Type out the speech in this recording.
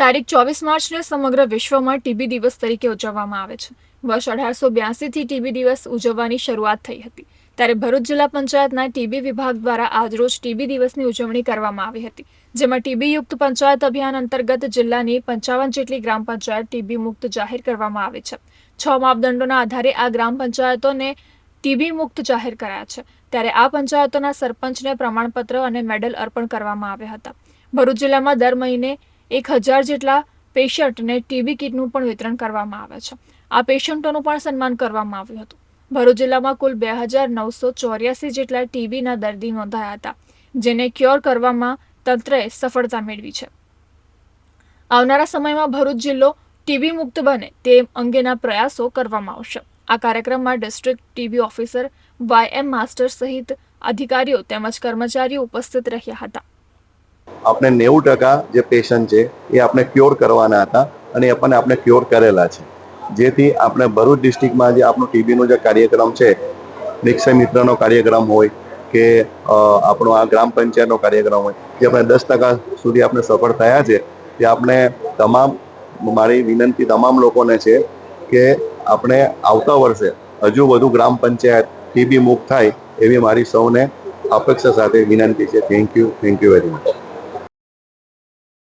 તારીખ ચોવીસ માર્ચને સમગ્ર વિશ્વમાં ટીબી દિવસ તરીકે ઉજવવામાં આવે છે. વર્ષ અઢારસો બ્યાસીથી ટીબી દિવસ ઉજવવાની શરૂઆત થઈ હતી. ત્યારે ભરૂચ જિલ્લા પંચાયતના ટીબી વિભાગ દ્વારા આજરોજ ટીબી દિવસની ઉજવણી કરવામાં આવી હતી, જેમાં ટીબી યુક્ત પંચાયત અભિયાન અંતર્ગત જિલ્લાની પંચાવન જેટલી ગ્રામ પંચાયત ટીબી મુક્ત જાહેર કરવામાં આવી છે. છ માપદંડોના આધારે આ ગ્રામ પંચાયતોને ટીબી મુક્ત જાહેર કરાયા છે. ત્યારે આ પંચાયતોના સરપંચને પ્રમાણપત્ર અને મેડલ અર્પણ કરવામાં આવ્યા હતા. ભરૂચ જિલ્લામાં દર મહિને એક હજાર જેટલા પેશન્ટને ટીબી કિટનું પણ વિતરણ કરવામાં આવે છે. આ પેશન્ટોનું પણ સન્માન કરવામાં આવ્યું હતું. ભરૂચ જિલ્લામાં કુલ બે હજાર નવસો ચોર્યાસી જેટલા ટીબીના દર્દી નોંધાયા હતા, જેને ક્યોર કરવામાં તંત્રએ સફળતા મેળવી છે. આવનારા સમયમાં ભરૂચ જિલ્લો ટીબી મુક્ત બને તે અંગેના પ્રયાસો કરવામાં આવશે. આ કાર્યક્રમમાં district TB officer Y M master સહિત અધિકારીઓ તેમજ કર્મચારીઓ ઉપસ્થિત રહ્યા હતા. આપણે નેવું ટકા જે પેશન્ટ છે, એ આપણે ક્યોર કરવાના હતા અને એ પણ આપણે ક્યોર કરેલા છે. જેથી આપણે ભરૂચ ડિસ્ટ્રિક્ટમાં જે આપણું ટીબીનો જે કાર્યક્રમ છે, નિક્ષય મિત્રનો કાર્યક્રમ હોય કે આપણો આ ગ્રામ પંચાયતનો કાર્યક્રમ હોય, જે આપણે દસ ટકા સુધી આપણે સફળ થયા છે, તે આપણે તમામ, મારી વિનંતી તમામ લોકોને છે કે આપણે આવતા વર્ષે હજુ વધુ ગ્રામ પંચાયત ટીબી મુક્ત થાય એવી મારી સૌને અપેક્ષા સાથે વિનંતી છે. Thank you thank you very much